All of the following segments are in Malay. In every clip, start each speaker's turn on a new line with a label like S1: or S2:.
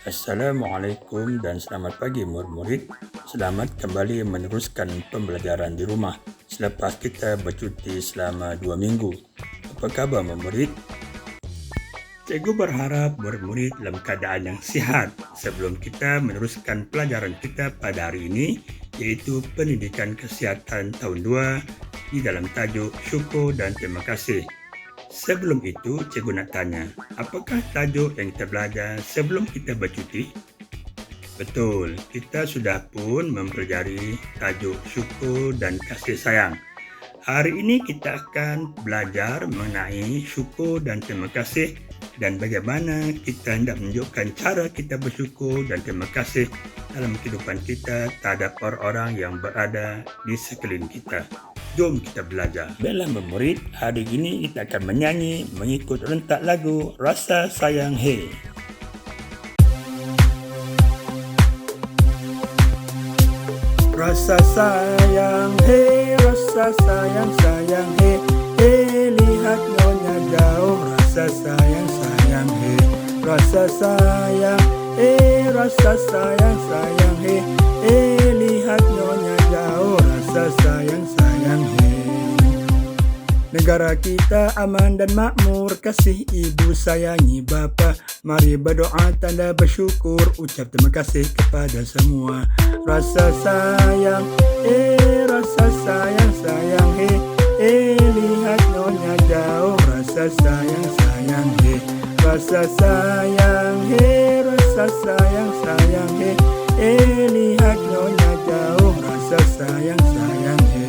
S1: Assalamualaikum dan selamat pagi murid-murid. Selamat kembali meneruskan pembelajaran di rumah selepas kita bercuti selama dua minggu. Apa khabar murid? Cikgu berharap murid-murid dalam keadaan yang sihat sebelum kita meneruskan pelajaran kita pada hari ini iaitu Pendidikan Kesihatan Tahun 2 di dalam tajuk Syukur dan Terima Kasih. Sebelum itu, cikgu nak tanya, apakah tajuk yang kita belajar sebelum kita bercuti? Betul, kita sudah pun mempelajari tajuk syukur dan kasih sayang. Hari ini kita akan belajar mengenai syukur dan terima kasih dan bagaimana kita hendak menunjukkan cara kita bersyukur dan terima kasih dalam kehidupan kita terhadap orang-orang yang berada di sekeliling kita. Jom kita belajar. Baiklah memurid, hari ini kita akan menyanyi mengikut rentak lagu Rasa Sayang Hey. Rasa sayang hey, rasa sayang sayang hey, hey lihat nyonya jauh. Rasa sayang sayang hey, rasa sayang hey, rasa sayang sayang hey, hey Negara kita aman dan makmur. Kasih ibu sayangi bapa. Mari berdoa tanda bersyukur. Ucap terima kasih kepada semua. Rasa sayang. Eh rasa sayang sayang. He Eh lihat nyonya jauh. Rasa sayang sayang. He Rasa sayang. He Rasa sayang sayang. He Eh lihat nyonya jauh. Rasa sayang sayang. He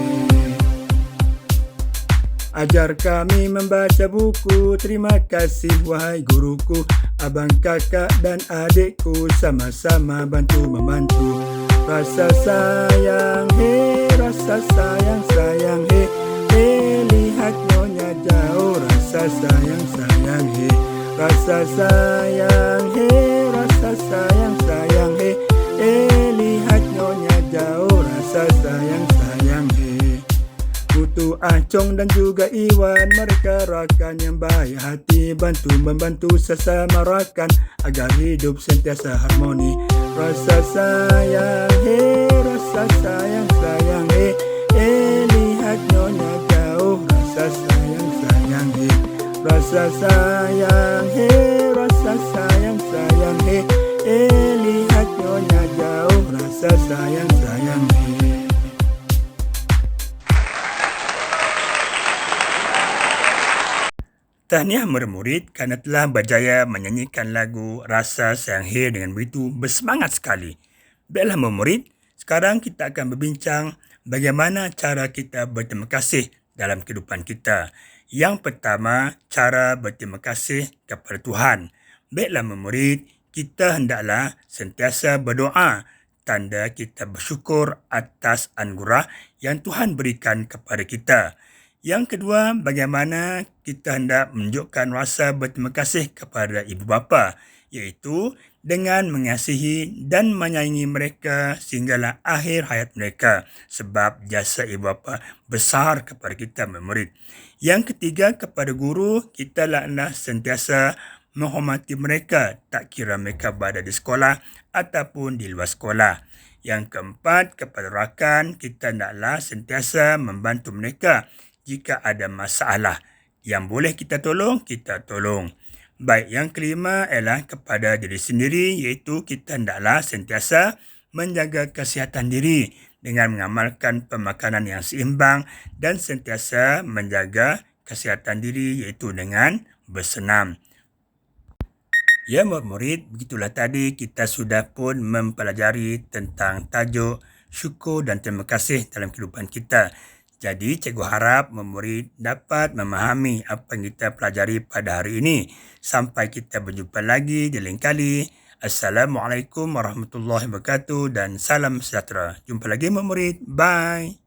S1: Ajar kami membaca buku. Terima kasih wahai guruku. Abang kakak dan adikku Sama-sama bantu-membantu Rasa sayang he Rasa sayang sayang he He lihat nyonya jauh. Rasa sayang sayang he Rasa sayang he Rasa sayang sayang he He lihat nyonya jauh. Rasa sayang sayang Kutu Acong dan juga Iwan. Mereka rakan yang baik hati. Bantu-membantu sesama rakan Agar hidup sentiasa harmoni. Rasa sayang, he Rasa sayang, sayang, Eh, lihat nyonya jauh. Rasa sayang, sayang, he Rasa sayang, he Rasa sayang, sayang, Eh, lihat nyonya jauh. Rasa sayang, Tahniah murid-murid kerana telah berjaya menyanyikan lagu Rasa Sayang Hir dengan begitu bersemangat sekali. Baiklah murid, sekarang kita akan berbincang bagaimana cara kita berterima kasih dalam kehidupan kita. Yang pertama, cara berterima kasih kepada Tuhan. Baiklah murid, kita hendaklah sentiasa berdoa tanda kita bersyukur atas anugerah yang Tuhan berikan kepada kita. Yang kedua, bagaimana kita hendak menunjukkan rasa berterima kasih kepada ibu bapa iaitu dengan mengasihi dan menyayangi mereka sehinggalah akhir hayat mereka sebab jasa ibu bapa besar kepada kita murid. Yang ketiga kepada guru kita hendaklah sentiasa menghormati mereka tak kira mereka berada di sekolah ataupun di luar sekolah. Yang keempat kepada rakan kita hendaklah sentiasa membantu mereka jika ada masalah yang boleh kita tolong, kita tolong. Baik, yang kelima ialah kepada diri sendiri iaitu kita hendaklah sentiasa menjaga kesihatan diri dengan mengamalkan pemakanan yang seimbang dan sentiasa menjaga kesihatan diri iaitu dengan bersenam. Ya murid-murid, begitulah tadi kita sudah pun mempelajari tentang tajuk syukur dan terima kasih dalam kehidupan kita. Jadi, cikgu harap murid dapat memahami apa yang kita pelajari pada hari ini. Sampai kita berjumpa lagi di lain kali. Assalamualaikum warahmatullahi wabarakatuh dan salam sejahtera. Jumpa lagi murid. Bye.